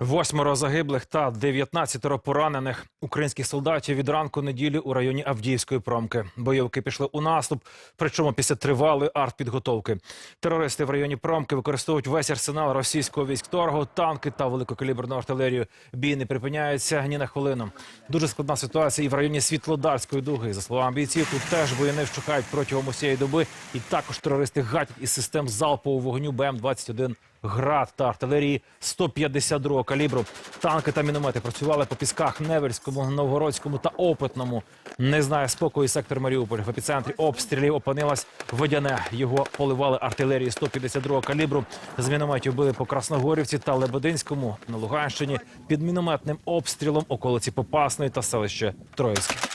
Восьмеро загиблих та 19 поранених українських солдатів від ранку неділі у районі Авдіївської промки. Бойовики пішли у наступ, причому після тривалої артпідготовки. Терористи в районі промки використовують весь арсенал російського військторгу, танки та великокаліберну артилерію. Бій не припиняється ні на хвилину. Дуже складна ситуація і в районі Світлодарської дуги. За словами бійців, тут теж бої не вщухають протягом усієї доби. І також терористи гатять із систем залпового вогню БМ-21 град та артилерії 152 калібру. Танки та міномети працювали по пісках Невельському, Новгородському та Опитному. Не знає спокою сектор Маріуполь. В епіцентрі обстрілів опинилась водяне. Його поливали артилерії 152 калібру. З мінометів били по Красногорівці та Лебединському на Луганщині під мінометним обстрілом околиці Попасної та селище Троїцьке.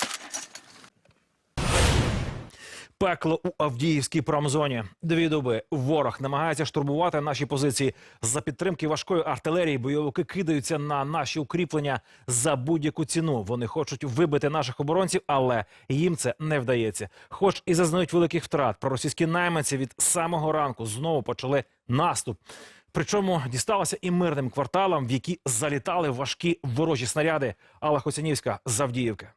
Пекло у Авдіївській промзоні. Дві доби ворог намагається штурмувати наші позиції. За підтримки важкої артилерії бойовики кидаються на наші укріплення за будь-яку ціну. Вони хочуть вибити наших оборонців, але їм це не вдається. Хоч і зазнають великих втрат, проросійські найманці від самого ранку знову почали наступ. Причому дісталося і мирним кварталам, в які залітали важкі ворожі снаряди. Алла Хоцянівська з Авдіївки.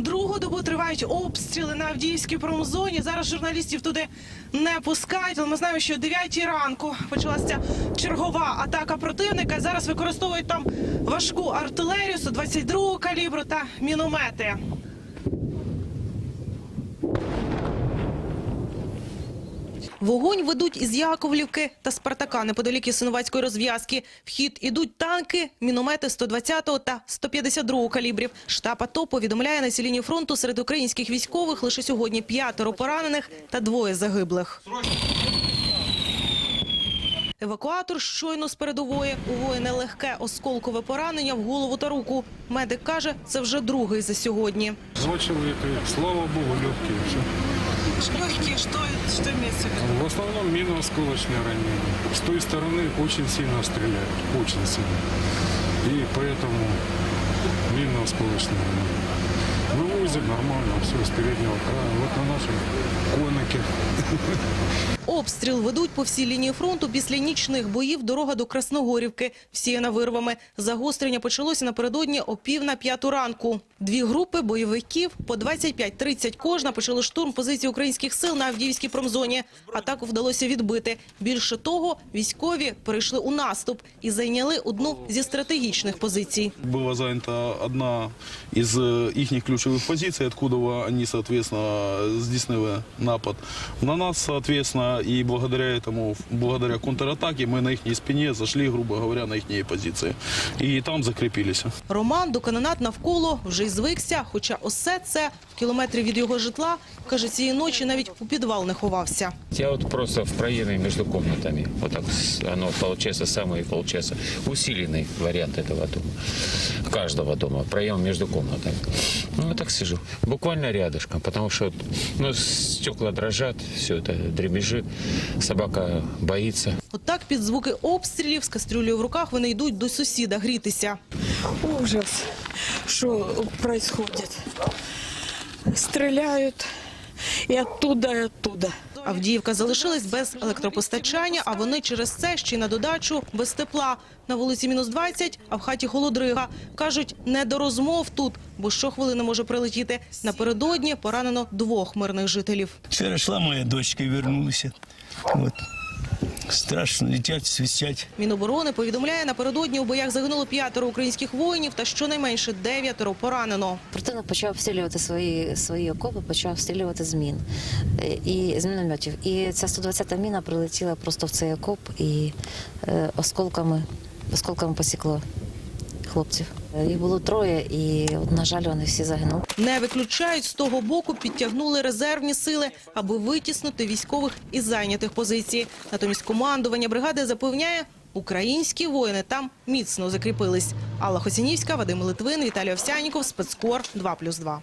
Другу добу тривають обстріли на Авдіївській промзоні. Зараз журналістів туди не пускають. Але ми знаємо, що о 9 ранку почалася чергова атака противника. Зараз використовують там важку артилерію 122 калібру та міномети. Вогонь ведуть із Яковлівки та Спартака неподалік Синовацької розв'язки. В хід ідуть танки, міномети 120 та 152 калібрів. Штаб АТО повідомляє на лінії фронту серед українських військових лише сьогодні п'ятеро поранених та двоє загиблих. Евакуатор щойно з передової. У воїна легке осколкове поранення в голову та руку. Медик каже, це вже другий за сьогодні. Человека, слава богу, легкие. Все. Легкі, що, що місце? В основном минно-осколочные ранения. С той стороны очень сильно стреляют, очень сильно. И поэтому минно-осколочные ранения. Вывозят нормально, все с переднего края. Вот на нашем конике. Обстріл ведуть по всій лінії фронту після нічних боїв дорога до Красногорівки, всіяна вирвами. Загострення почалося напередодні о пів на п'яту ранку. Дві групи бойовиків по 25-30 кожна почали штурм позицій українських сил на Авдіївській промзоні. Атаку вдалося відбити. Більше того, військові перейшли у наступ і зайняли одну зі стратегічних позицій. Была занята одна из э, их ключевых позиций, откуда они, соответственно, здійснили напад на нас, соответственно, и благодаря этому, благодаря контратаке мы на их спине зашли, грубо говоря, на их позиции. И там закрепились. Роман до канонат навколо вже й звикся, хоча усе це в кілометрі від його житла, каже, цієї ночі навіть у підвал не ховався. Я вот просто в проеме между комнатами. Вот так с- оно получается самый, получается, усиленный вариант этого дома. Каждого дома. Проем между комнатами. Ну, я так сижу. Буквально рядышком, потому что ну, стекла дрожат, все это дребезжит. Собака боится. Отак під звуки обстрілів з кастрюлею в руках вони йдуть до сусіда грітися. ужас, що відбувається. Стріляють і оттуда, і оттуда. Авдіївка залишилась без електропостачання, а вони через це ще й на додачу без тепла. На вулиці мінус 20, а в хаті холодрига. Кажуть, не до розмов тут, бо щохвилини може прилетіти. Напередодні поранено двох мирних жителів. Вчора йшла моя дочка и вернулась. Вот. Страшно летять, свистять. Міноборони повідомляє, напередодні у боях загинуло п'ятеро українських воїнів та щонайменше дев'ятеро поранено. Противник почав обстрілювати свої, свої окопи, почав обстрілювати з мін е, і з мінометів. І ця 120-та міна прилетіла просто в цей окоп і е, осколками, осколками посікло хлопців. Е, Їх було троє, і, на жаль, вони всі загинули. Не виключають, з того боку підтягнули резервні сили, аби витіснути військових із зайнятих позицій. Натомість командування бригади запевняє, українські воїни там міцно закріпились. Алла Хосінівська, Вадим Литвин, Віталій Овсяніков, спецкор 2+,2.